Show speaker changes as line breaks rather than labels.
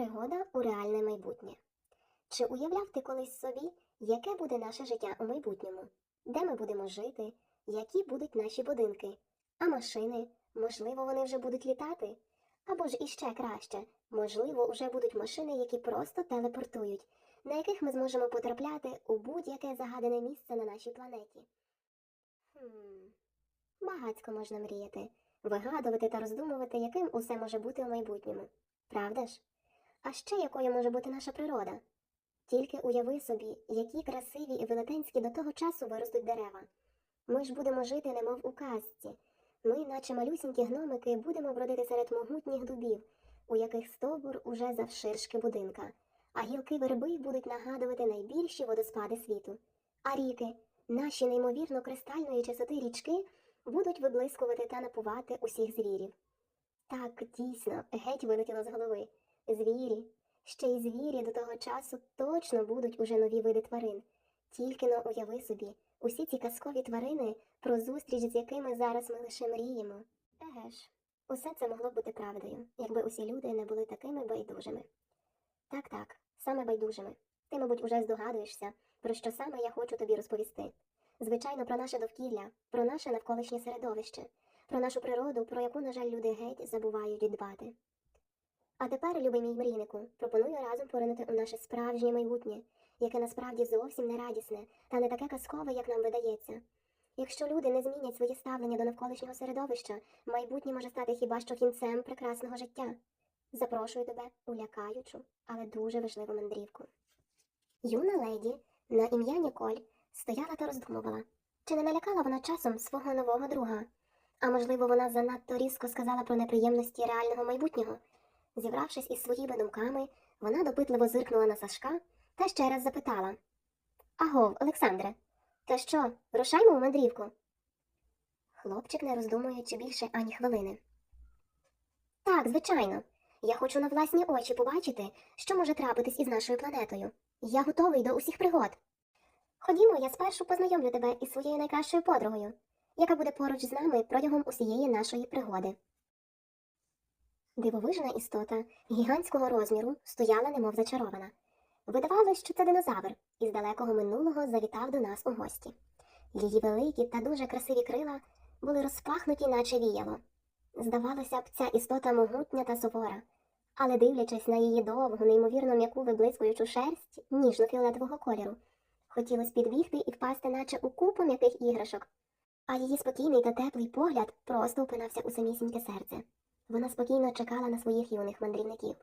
Пригода у реальне майбутнє. Чи уявляв ти колись собі, яке буде наше життя у майбутньому? Де ми будемо жити? Які будуть наші будинки? А машини? Можливо, вони вже будуть літати? Або ж іще краще, можливо, вже будуть машини, які просто телепортують, на яких ми зможемо потрапляти у будь-яке загадане місце на нашій планеті. Хм, багацько можна мріяти, вигадувати та роздумувати, яким усе може бути у майбутньому. Правда ж? А ще якою може бути наша природа? Тільки уяви собі, які красиві і велетенські до того часу виростуть дерева. Ми ж будемо жити, немов у казці. Ми, наче малюсінькі гномики, будемо бродити серед могутніх дубів, у яких стовбур уже завширшки будинка, а гілки верби будуть нагадувати найбільші водоспади світу. А ріки, наші неймовірно кристальної чистоти річки, будуть виблискувати та напувати усіх звірів. Так, дійсно, геть вилетіло з голови. Звірі. Ще й звірі до того часу точно будуть уже нові види тварин. Тільки но уяви собі, усі ці казкові тварини, про зустріч з якими зараз ми лише мріємо. Еге ж, усе це могло б бути правдою, якби усі люди не були такими байдужими. Так, так, саме байдужими. Ти, мабуть, уже здогадуєшся, про що саме я хочу тобі розповісти. Звичайно, про наше довкілля, про наше навколишнє середовище, про нашу природу, про яку, на жаль, люди геть забувають дбати. А тепер, любий мій мрійнику, пропоную разом поринути у наше справжнє майбутнє, яке насправді зовсім не радісне та не таке казкове, як нам видається. Якщо люди не змінять своє ставлення до навколишнього середовища, майбутнє може стати хіба що кінцем прекрасного життя. Запрошую тебе у лякаючу, але дуже важливу мандрівку. Юна леді на ім'я Ніколь стояла та роздумувала, чи не налякала вона часом свого нового друга, а можливо, вона занадто різко сказала про неприємності реального майбутнього. Зібравшись із своїми думками, вона допитливо зиркнула на Сашка та ще раз запитала Агов, Олександре, то що, рушаймо у мандрівку? Хлопчик, не роздумуючи більше ані хвилини. Так, звичайно. Я хочу на власні очі побачити, що може трапитись із нашою планетою. Я готовий до усіх пригод. Ходімо, я спершу познайомлю тебе із своєю найкращою подругою, яка буде поруч з нами протягом усієї нашої пригоди. Дивовижна істота гігантського розміру стояла, немов зачарована. Видавалось, що це динозавр із далекого минулого завітав до нас у гості. Її великі та дуже красиві крила були розпахнуті, наче віяло. Здавалося б, ця істота могутня та сувора, але дивлячись на її довгу, неймовірно м'яку виблискуючу шерсть ніжно-фіолетового кольору, хотілося підбігти і впасти, наче у купу м'яких іграшок. А її спокійний та теплий погляд просто упинався у самісіньке серце. Вона спокійно чекала на своїх юних мандрівників.